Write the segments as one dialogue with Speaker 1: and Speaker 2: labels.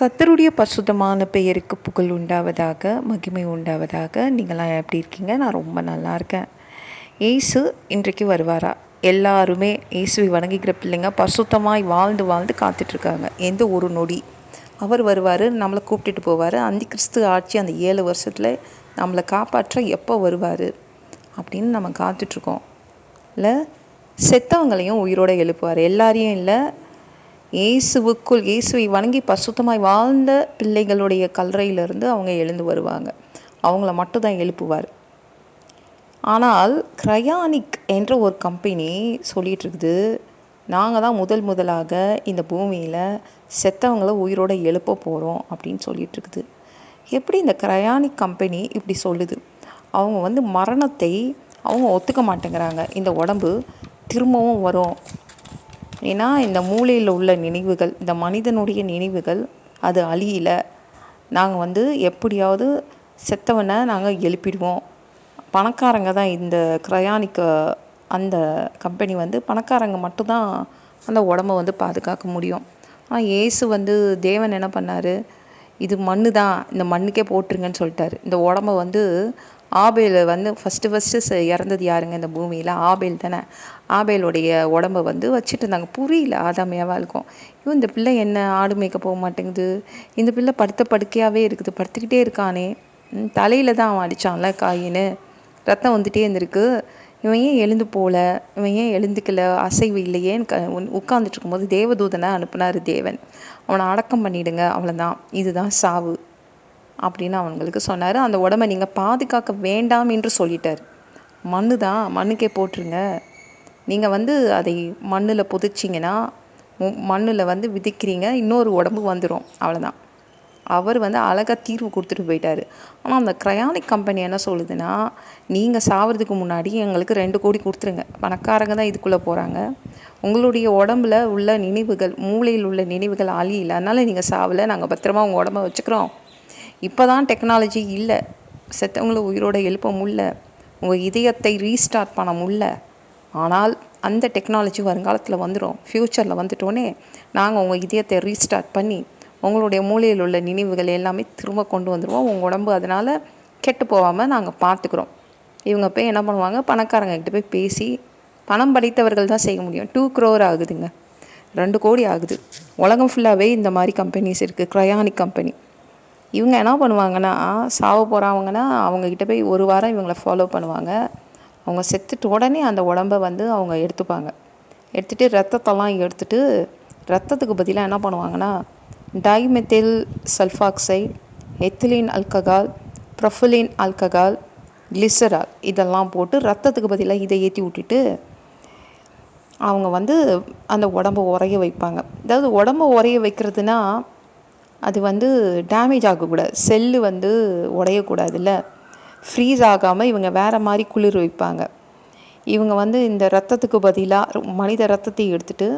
Speaker 1: கத்தருடைய பசுத்தமான பெயருக்கு புகழ் உண்டாவதாக மகிமை உண்டாவதாக. நீங்களாம் எப்படி இருக்கீங்க? நான் ரொம்ப நல்லா இருக்கேன். ஏசு இன்றைக்கு வருவாரா? எல்லாருமே இயேசுவை வணங்கிக்கிற பிள்ளைங்க பசுத்தமாய் வாழ்ந்து வாழ்ந்து காத்துட்ருக்காங்க. எந்த ஒரு நொடி. அவர் வருவார் நம்மளை கூப்பிட்டுட்டு போவார். அந்த கிறிஸ்து ஆட்சி அந்த ஏழு வருஷத்தில் நம்மளை காப்பாற்ற எப்போ வருவார் அப்படின்னு நம்ம காத்துட்ருக்கோம். இல்லை செத்தவங்களையும் உயிரோடு எழுப்புவார். எல்லாரையும் இல்லை இயேசுவுக்குள் இயேசுவை வணங்கி பசுத்தமாய் வாழ்ந்த பிள்ளைகளுடைய கல்லறையிலிருந்து அவங்க எழுந்து வருவாங்க. அவங்கள மட்டும் தான் எழுப்புவார். ஆனால் கிரயானிக் என்ற ஒரு கம்பெனி சொல்லிகிட்ருக்குது நாங்கள் தான் முதல் முதலாக இந்த பூமியில் செத்தவங்கள உயிரோடு எழுப்ப போகிறோம் அப்படின்னு சொல்லிகிட்ருக்குது எப்படி இந்த கிரயானிக் கம்பெனி இப்படி சொல்லுது? அவங்க வந்து மரணத்தை அவங்க ஒத்துக்க மாட்டேங்கிறாங்க. இந்த உடம்பு திரும்பவும் வரும். ஏன்னா இந்த மூளையில் உள்ள நினைவுகள் இந்த மனிதனுடைய நினைவுகள் அது அழியல. நாங்கள் வந்து எப்படியாவது செத்தவனை நாங்கள் எழுப்பிடுவோம். பணக்காரங்க தான் இந்த கிரயானிக்க அந்த கம்பெனி வந்து பணக்காரங்க மட்டும்தான் அந்த உடம்ப வந்து பாதுகாக்க முடியும். ஆனால் ஏசு வந்து தேவன் என்ன பண்ணார்? இது மண்ணு தான் இந்த மண்ணுக்கே போட்டுருங்கன்னு சொல்லிட்டாரு. இந்த உடம்ப வந்து ஆபேல் வந்து ஃபஸ்ட்டு ஃபஸ்ட்டு இறந்தது யாருங்க இந்த பூமியில்? ஆபேல் தானே. ஆபேலுடைய உடம்ப வந்து வச்சுட்டு இருந்தாங்க. புரியல ஆதாமையாவாக இருக்கும். இவன் இந்த பிள்ளை என்ன ஆடு மேய்க்க போக மாட்டேங்குது? இந்த பிள்ளை படுத்த படுக்கையாகவே இருக்குது. படுத்துக்கிட்டே இருக்கானே. தலையில் தான் அவன் அடித்தான்ல காயின்னு. ரத்தம் வந்துட்டே இருந்திருக்கு. இவன் ஏன் எழுந்து போகல இவன் ஏன் எழுந்துக்கல? அசைவு இல்லையேன்னு க உட்காந்துட்டு இருக்கும்போது தேவதூதனை அனுப்புனார் தேவன். அவனை அடக்கம் பண்ணிடுங்க அவ்வளோதான் இதுதான் சாவு. அப்படின்னு அவங்களுக்கு சொன்னார். அந்த உடம்பை நீங்கள் பாதுகாக்க வேண்டாம் என்று சொல்லிட்டார். மண் தான் மண்ணுக்கே போட்டுருங்க. நீங்கள் வந்து அதை மண்ணில் புதைச்சிங்கன்னா மண்ணில் வந்து விதைக்கிறீங்க இன்னொரு உடம்பு வந்துடும் அவ்வளோதான் அவர் வந்து அழகாக தீர்வு கொடுத்துட்டு போயிட்டார். ஆனால் அந்த க்ரையானிக் கம்பெனி என்ன சொல்லுதுன்னா நீங்கள் சாவறதுக்கு முன்னாடி எங்களுக்கு ரெண்டு கோடி கொடுத்துருங்க. பணக்காரங்க தான் இதுக்குள்ளே போகிறாங்க உங்களுடைய உடம்புல உள்ள நினைவுகள் மூளையில் உள்ள நினைவுகள் அழியில. அதனால் நீங்கள் சாவலை நாங்கள் பத்திரமா உங்கள் உடம்ப வச்சுக்கிறோம். இப்போ தான் டெக்னாலஜி இல்லை. செத்தவங்கள உயிரோட எழுப்ப முடில உங்கள் இதயத்தை ரீஸ்டார்ட் பண்ண முடில ஆனால் அந்த டெக்னாலஜி வருங்காலத்தில் வந்துடும் ஃப்யூச்சரில் வந்துட்டோன்னே நாங்கள் உங்கள் இதயத்தை ரீஸ்டார்ட் பண்ணி உங்களுடைய மூளையில் உள்ள நினைவுகள் எல்லாமே திரும்ப கொண்டு வந்துடுவோம் உங்கள் உடம்பு அதனால் கெட்டு போகாமல் நாங்கள் பார்த்துக்குறோம் இவங்க போய் என்ன பண்ணுவாங்க? பணக்காரங்க கிட்ட போய் பேசி பணம் படைத்தவர்கள் தான் செய்ய முடியும். டூ க்ரோர் ஆகுதுங்க. ரெண்டு கோடி ஆகுது. உலகம் ஃபுல்லாகவே இந்த மாதிரி கம்பெனிஸ் இருக்குது க்ரையானிக் கம்பெனி இவங்க என்ன பண்ணுவாங்கன்னா சாவ போகிறவங்கன்னா அவங்கக்கிட்ட போய் ஒரு வாரம் இவங்களை ஃபாலோ பண்ணுவாங்க. அவங்க செத்துட்டு உடனே அந்த உடம்ப வந்து அவங்க எடுத்துப்பாங்க. எடுத்துகிட்டு ரத்தத்தெல்லாம் எடுத்துகிட்டு ரத்தத்துக்கு பதிலாக என்ன பண்ணுவாங்கன்னா dimethyl sulfoxide ethylene alcohol propylene alcohol glycerol இதெல்லாம் போட்டு ரத்தத்துக்கு பதிலாக இதை ஏற்றி விட்டுட்டு அவங்க வந்து அந்த உடம்ப உறைய வைப்பாங்க. அதாவது உடம்ப உறைய வைக்கிறதுனா அது வந்து டேமேஜ் ஆகக்கூடாது செல்லு வந்து உடையக்கூடாதுல்ல. ஃப்ரீஸ் ஆகாமல் இவங்க வேறு மாதிரி குளிர் வைப்பாங்க. இவங்க வந்து இந்த ரத்தத்துக்கு பதிலாக மனித ரத்தத்தை எடுத்துகிட்டு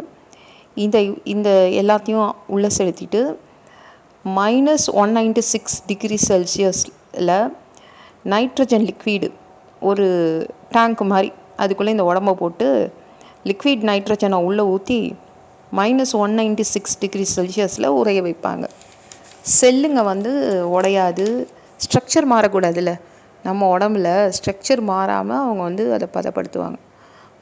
Speaker 1: இந்த இந்த எல்லாத்தையும் உள்ளே செலுத்திட்டு minus one ninety six degree செல்சியஸில் நைட்ரஜன் லிக்விடு ஒரு டேங்க் மாதிரி அதுக்குள்ளே இந்த உடம்ப போட்டு லிக்விட் நைட்ரஜனை உள்ளே ஊற்றி minus one ninety six degree செல்சியஸில் உரைய வைப்பாங்க. செல்லுங்க வந்து உடையாது. ஸ்ட்ரக்சர் மாறக்கூடாதுல்ல. நம்ம உடம்புல ஸ்ட்ரக்சர் மாறாமல் அவங்க வந்து அதை பதப்படுத்துவாங்க.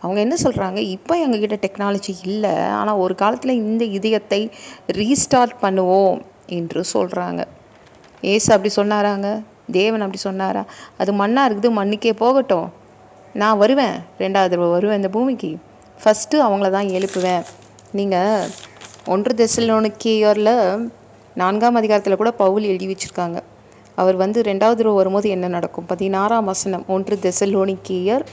Speaker 1: அவங்க என்ன சொல்கிறாங்க இப்போ எங்ககிட்ட டெக்னாலஜி இல்லை. ஆனால் ஒரு காலத்தில் இந்த இதயத்தை ரீஸ்டார்ட் பண்ணுவோம் என்று சொல்கிறாங்க ஏசு அப்படி சொன்னாராங்க? தேவன் அப்படி சொன்னாரா? அது மண்ணாக இருக்குது மண்ணுக்கே போகட்டும். நான் வருவேன். ரெண்டாவது தடவை வருவேன் இந்த பூமிக்கு. ஃபஸ்ட்டு அவங்கள தான் எழுப்புவேன். நீங்கள் ஒன்று தெசலோனிக்கேயரில் நான்காம் அதிகாரத்தில் கூட பவுல் எழுதி வச்சுருக்காங்க. அவர் வந்து ரெண்டாவது தடவை வரும்போது என்ன நடக்கும்? பதினாறாம் வசனம் ஒன்று தெசலோனிக்கியர்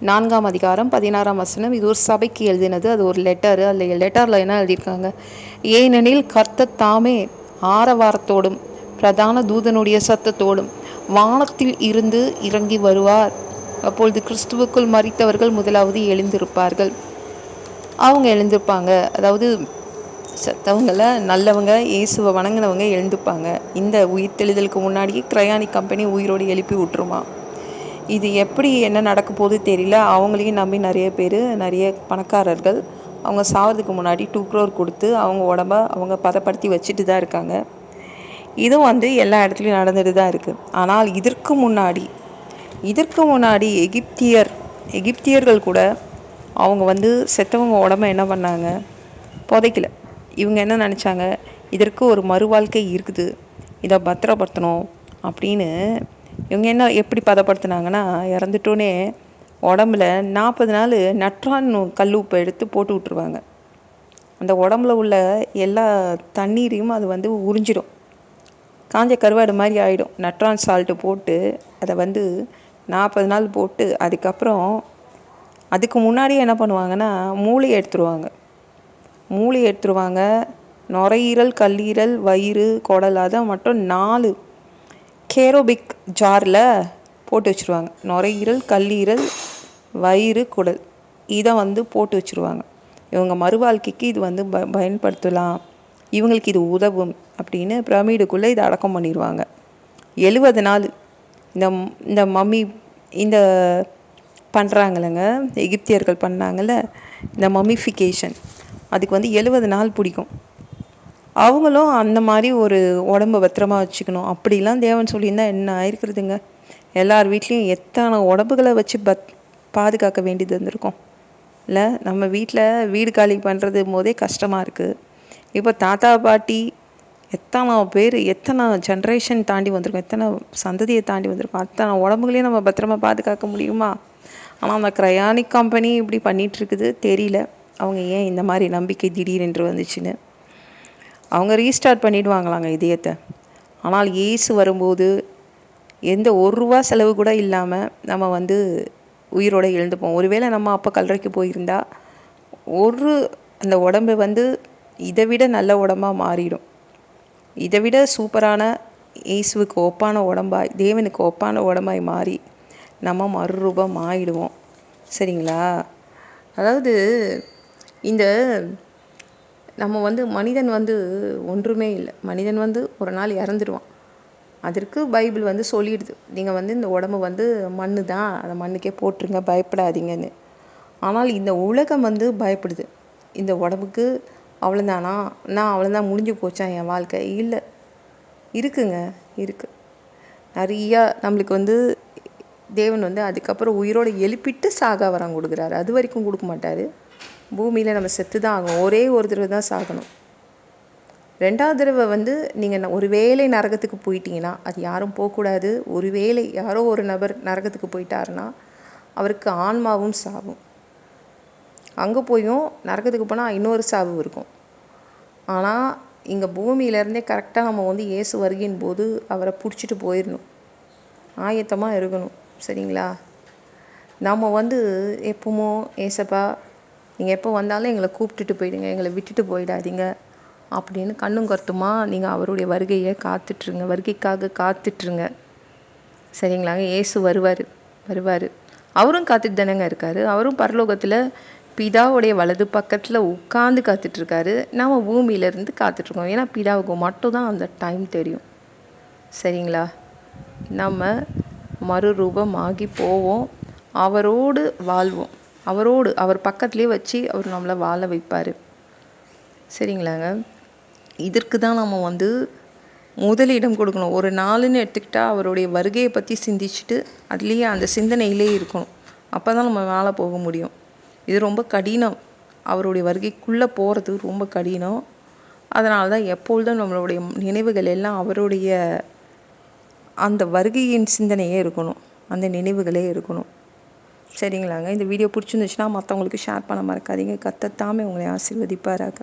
Speaker 1: நான்காம் அதிகாரம் பதினாறாம் வசனம். இது ஒரு சபைக்கு எழுதினது. அது ஒரு லெட்டரு அந்த லெட்டரில் என்ன எழுதியிருக்காங்க? ஏனெனில் கர்த்த தாமே ஆரவாரத்தோடும் பிரதான தூதனுடைய சத்தத்தோடும் வானத்தில் இருந்து இறங்கி வருவார். அப்பொழுது கிறிஸ்துவுக்குள் மறித்தவர்கள் முதலாவது எழுந்திருப்பார்கள். அவங்க எழுந்திருப்பாங்க. அதாவது செத்தவங்கள நல்லவங்க இயேசுவை வணங்கினவங்க எழுந்துப்பாங்க. இந்த உயிர் தெளிதலுக்கு முன்னாடியே கிரயானி கம்பெனி உயிரோடு எழுப்பி விட்டுருமா? இது எப்படி என்ன நடக்க போகுது தெரியல. அவங்களையும் நம்பி நிறைய பேர் நிறைய பணக்காரர்கள் அவங்க சாவதுக்கு முன்னாடி டூ க்ரோர் கொடுத்து அவங்க உடம்ப அவங்க பதப்படுத்தி வச்சுட்டு தான் இருக்காங்க. இதுவும் வந்து எல்லா இடத்துலையும் நடந்துட்டு தான் இருக்குது ஆனால் இதற்கு முன்னாடி இதற்கு முன்னாடி எகிப்தியர் எகிப்தியர்கள் கூட அவங்க வந்து செத்தவங்க உடம்ப என்ன பண்ணாங்க? புதைக்கல. இவங்க என்ன நினச்சாங்க? இதற்கு ஒரு மறுவாழ்க்கை இருக்குது. இதை பத்திரப்படுத்தணும் அப்படின்னு இவங்க என்ன எப்படி பதப்படுத்துனாங்கன்னா இறந்துட்டோன்னே உடம்புல நாற்பது நாள் நற்றான் கல் உப்பை எடுத்து போட்டு விட்ருவாங்க அந்த உடம்புல உள்ள எல்லா தண்ணீரையும் அது வந்து உறிஞ்சிடும். காஞ்ச கருவாடு மாதிரி ஆகிடும் நட்ரான் சால்ட்டு போட்டு அதை வந்து நாற்பது நாள் போட்டு அதுக்கப்புறம் அதுக்கு முன்னாடியே என்ன பண்ணுவாங்கன்னா மூளையை எடுத்துருவாங்க. மூளை எடுத்துருவாங்க நுரையீரல் கல்லீரல் வயிறு குடல் அதை மட்டும் நாலு கேரோபிக் ஜாரில் போட்டு வச்சுருவாங்க. நுரையீரல் கல்லீரல் வயிறு குடல். இதை வந்து போட்டு வச்சுருவாங்க. இவங்க மறுவாழ்க்கைக்கு இது வந்து ப பயன்படுத்தலாம். இவங்களுக்கு இது உதவும் அப்படின்னு பிரமிடுக்குள்ளே இதை அடக்கம் பண்ணிடுவாங்க எழுபது நாள் இந்த இந்த மம்மி இந்த பண்ணுறாங்களங்க எகிப்தியர்கள் பண்ணாங்கள்ல இந்த மம்மிஃபிகேஷன். அதுக்கு வந்து எழுபது நாள் பிடிக்கும். அவங்களும் அந்த மாதிரி ஒரு உடம்ப பத்திரமா வச்சுக்கணும். அப்படிலாம் தேவன் சொல்லியிருந்தா என்ன ஆயிருக்கிறதுங்க? எல்லார் வீட்லேயும் எத்தனை உடம்புகளை வச்சு பத் பாதுகாக்க வேண்டியது இருந்திருக்கும் இல்லை நம்ம வீட்டில் வீடு காலி பண்ணுறது போதே கஷ்டமாக இருக்குது இப்போ தாத்தா பாட்டி எத்தனை பேர் எத்தனை ஜென்ரேஷன் தாண்டி வந்திருக்கோம். எத்தனை சந்ததியை தாண்டி வந்திருக்கோம். அத்தனை உடம்புகளையும் நம்ம பத்திரமா பாதுகாக்க முடியுமா? ஆனால் அந்த க்ரையானிக் கம்பெனி இப்படி பண்ணிகிட்ருக்குது தெரியல. அவங்க ஏன் இந்த மாதிரி நம்பிக்கை திடீரென்று வந்துச்சுன்னு. அவங்க ரீஸ்டார்ட் பண்ணிடுவாங்களாங்க இதயத்தை. ஆனால் ஏசு வரும்போது எந்த ஒரு ரூபா செலவு கூட இல்லாமல் நம்ம வந்து உயிரோடு எழுந்துப்போம். ஒருவேளை நம்ம அப்போ கல்லறைக்கு போயிருந்தா ஒரு அந்த உடம்பு வந்து இதை விட நல்ல உடம்பாக மாறிடும். இதை விட சூப்பரான இயேசுவுக்கு ஒப்பான உடம்பாய் தேவனுக்கு ஒப்பான உடம்பாய் மாறி நம்ம மறுரூபம் ஆயிடுவோம் சரிங்களா? அதாவது இந்த நம்ம வந்து மனிதன் வந்து ஒன்றுமே இல்லை. மனிதன் வந்து ஒரு நாள் இறந்துடுவான் அதற்கு பைபிள் வந்து சொல்லிடுது. நீங்கள் வந்து இந்த உடம்பு வந்து மண் தான். அந்த மண்ணுக்கே போட்டுருங்க பயப்படாதீங்கன்னு. ஆனால் இந்த உலகம் வந்து பயப்படுது. இந்த உடம்புக்கு அவ்வளோதானா நான் அவ்வளோதான் முடிஞ்சு போச்சா என் வாழ்க்கை? இல்லை. இருக்குங்க இருக்குது நிறையா நம்மளுக்கு வந்து தேவன் வந்து அதுக்கப்புறம் உயிரோடு எழுப்பிட்டு சாக வரம் கொடுக்குறாரு. அது வரைக்கும் கொடுக்க மாட்டார். பூமியில் நம்ம செத்து தான் ஆகும் ஒரே ஒரு தடவை தான் சாகணும். ரெண்டாவது தடவை வந்து நீங்கள் ஒரு வேளை நரகத்துக்கு போயிட்டீங்கன்னா அது யாரும் போகக்கூடாது. ஒரு வேளை யாரோ ஒரு நபர் நரகத்துக்கு போயிட்டாருன்னா அவருக்கு ஆன்மாவும் சாவும். அங்கே போயும் நரகத்துக்கு போனால் இன்னொரு சாவு இருக்கும். ஆனால் இங்கே பூமியிலேருந்தே கரெக்டாக நம்ம வந்து இயேசு வருகின் போது அவரை பிடிச்சிட்டு போயிடணும் ஆயத்தமாக இருக்கணும். சரிங்களா? நம்ம வந்து எப்பவும் ஏசப்பா நீங்கள் எப்போ வந்தாலும் எங்களை கூப்பிட்டுட்டு போயிடுங்க எங்களை விட்டுட்டு போயிடாதீங்க. அப்படின்னு கண்ணும் கருத்துமா நீங்கள் அவருடைய வருகையை காத்துட்ருங்க வருகைக்காக காத்துட்ருங்க. சரிங்களாங்க? ஏசு வருவார் வருவார். அவரும் காத்துட்டு தானேங்க இருக்கார். அவரும் பரலோகத்தில் பிதாவுடைய வலது பக்கத்தில் உட்காந்து காத்துட்ருக்காரு. நம்ம பூமியிலேருந்து காத்துட்ருக்கோம். ஏன்னா பிதாவுக்கு மட்டும் தான் அந்த டைம் தெரியும். சரிங்களா? நம்ம மறுரூபமாகி போவோம். அவரோடு வாழ்வோம். அவரோடு அவர் பக்கத்துலேயே வச்சு அவர் நம்மளை வாழ வைப்பார். சரிங்களாங்க? இதற்கு தான் நம்ம வந்து முதலிடம் கொடுக்கணும். ஒரு நாளுன்னு எடுத்துக்கிட்டால் அவருடைய வருகையை பற்றி சிந்திச்சுட்டு அதுலேயே அந்த சிந்தனையிலே இருக்கணும். அப்போ தான் நம்ம மேலே போக முடியும். இது ரொம்ப கடினம். அவருடைய வருகைக்குள்ளே போகிறது ரொம்ப கடினம். அதனால தான் எப்பொழுதும் நம்மளுடைய நினைவுகள் எல்லாம் அவருடைய அந்த வருகையின் சிந்தனையே இருக்கணும். அந்த நினைவுகளே இருக்கணும். சரிங்களாங்க. இந்த வீடியோ பிடிச்சிருந்துச்சுன்னா மற்றவங்களுக்கு ஷேர் பண்ண மறக்காதீங்க. கத்தத்தாமே உங்களை ஆசீர்வதிப்பாராக.